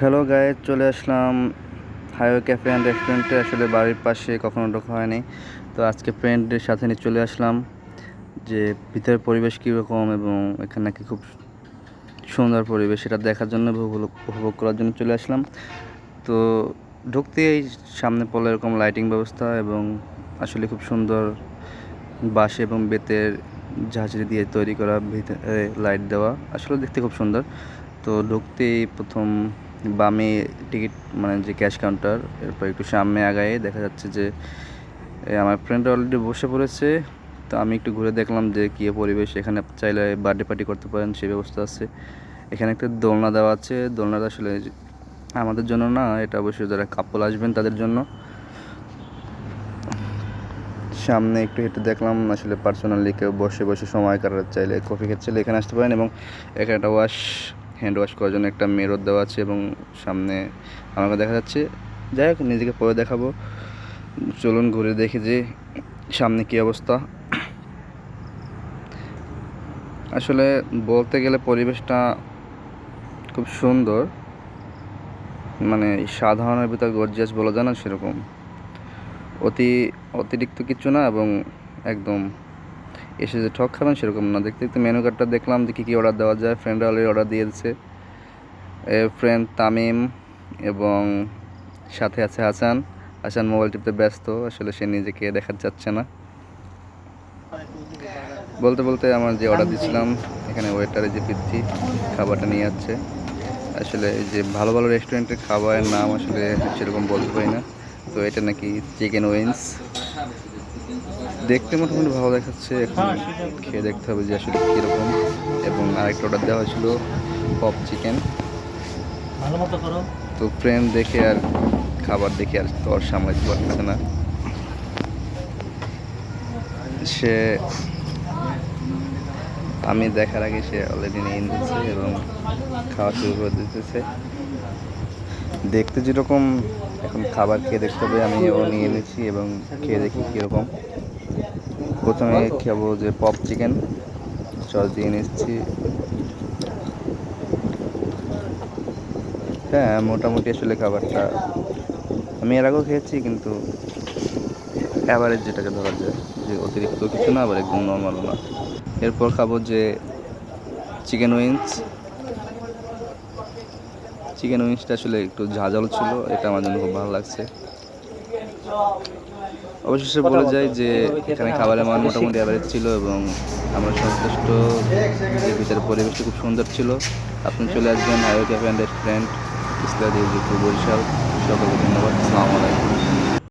Hello গায়ে চলে আসলাম highway cafe and রেস্টুরেন্টে আসলে বাড়ির পাশে কখনো ঢোকা হয়নি। তো আজকে ফ্রেন্ডের সাথে নিয়ে চলে আসলাম যে ভিতরের পরিবেশ কীরকম এবং এখানে নাকি খুব সুন্দর পরিবেশ, সেটা দেখার জন্য উপভোগ করার জন্য চলে আসলাম। তো ঢুকতেই সামনে পড়ল এরকম লাইটিং ব্যবস্থা এবং আসলে খুব সুন্দর বাঁশ এবং বেতের ঝাঁঝরি দিয়ে তৈরি করা ভিতরে লাইট দেওয়া। আসলে দেখতে খুব সুন্দর। তো ঢুকতেই প্রথম বামে টিকিট মানে যে ক্যাশ কাউন্টার, এরপর একটু সামনে আগায়ে দেখা যাচ্ছে যে আমার ফ্রেন্ড অলরেডি বসে পড়েছে। তো আমি একটু ঘুরে দেখলাম যে কী পরিবেশ এখানে চাইলে বার্থডে পার্টি করতে পারেন, সেই ব্যবস্থা আছে। এখানে একটা দোলনা দেওয়া আছে। দোলনাটা আসলে আমাদের জন্য না, এটা অবশ্যই যারা কাপল আসবেন তাদের জন্য। সামনে একটু হেঁটে দেখলাম, আসলে পার্সোনালি কেউ বসে বসে সময় কাটাতে চাইলে কফি খেতে চাইলে এখানে আসতে পারেন এবং এখানে একটা ওয়াশ হ্যান্ড ওয়াশ করার জন্য একটা মেরর দেওয়া আছে এবং সামনে আমাকে দেখা যাচ্ছে। যাই হোক, নিজেকে পরে দেখাবো। চলুন ঘুরে দেখি যে সামনে কী অবস্থা। আসলে বলতে গেলে পরিবেশটা খুব সুন্দর। মানে সাধারণের ভিতর গর্জিয়াস বলা যায় না সেরকম। অতি অতিরিক্ত কিছু না এবং একদম এসে যে ঠক খাবেন সেরকম না। দেখতে দেখতে মেনু কার্ডটা দেখলাম যে কী কী অর্ডার দেওয়া যায়। ফ্রেন্ডরা অলরেডি অর্ডার দিয়েছে। এ ফ্রেন্ড তামিম এবং সাথে আছে হাসান। হাসান মোবাইল টিপতে ব্যস্ত, আসলে সে নিজেকে দেখাতে চাচ্ছে না। বলতে বলতে আমার যে অর্ডার দিয়েছিলাম, এখানে ওয়েটারে যে পিচ্ছি খাবারটা নিয়ে যাচ্ছে আসলে যে ভালো ভালো রেস্টুরেন্টের খাবারের নাম আসলে সেরকম বলতে পারি না। তো এটা নাকি চিকেন উইংস দেখতে মোটামুটি ভালো দেখাচ্ছে এখন খেয়ে দেখতে হবে যে আসলে কীরকম। এবং আরেকটা অর্ডার দেওয়া হয়েছিল পপ চিকেন তো ফ্রেন্ড দেখে আর খাবার দেখে আর তো আর সামলাতে পারছে না। সে আমি দেখার আগে সে অলরেডি নিয়ে নিতেছে এবং খাওয়া শুরু করে দিতেছে। দেখতে যেরকম এখন খাবার খেয়ে দেখতে হবে, আমি ও নিয়ে নিচ্ছি এবং খেয়ে দেখি কীরকম। প্রথমে খাব যে পপ চিকেন সস দিয়ে নিচ্ছি। হ্যাঁ মোটামুটি আসলে খাবারটা আমি এর আগেও খেয়েছি, কিন্তু অ্যাভারেজ যেটাকে ধরা যায়, যে অতিরিক্ত কিছু না, আবার একদম নর্মালও না। এরপর খাব যে চিকেন উইংস চিকেন উইংসটা আসলে একটু ঝাঁঝাল ছিল এটা আমার জন্য খুব ভালো লাগছে। অবশেষে বলে যায় যে এখানে খাবারের মান মোটামুটি অ্যাভারেজ ছিল এবং আমার সন্তুষ্ট। যে ভিতরে পরিবেশটি খুব সুন্দর ছিল। আপনি চলে আসবেন হাইওয়ে ক্যাফে অ্যান্ড রেস্টুরেন্ট ইসলাদি বরিশাল। সকলকে ধন্যবাদ। আসসালামু আলাইকুম।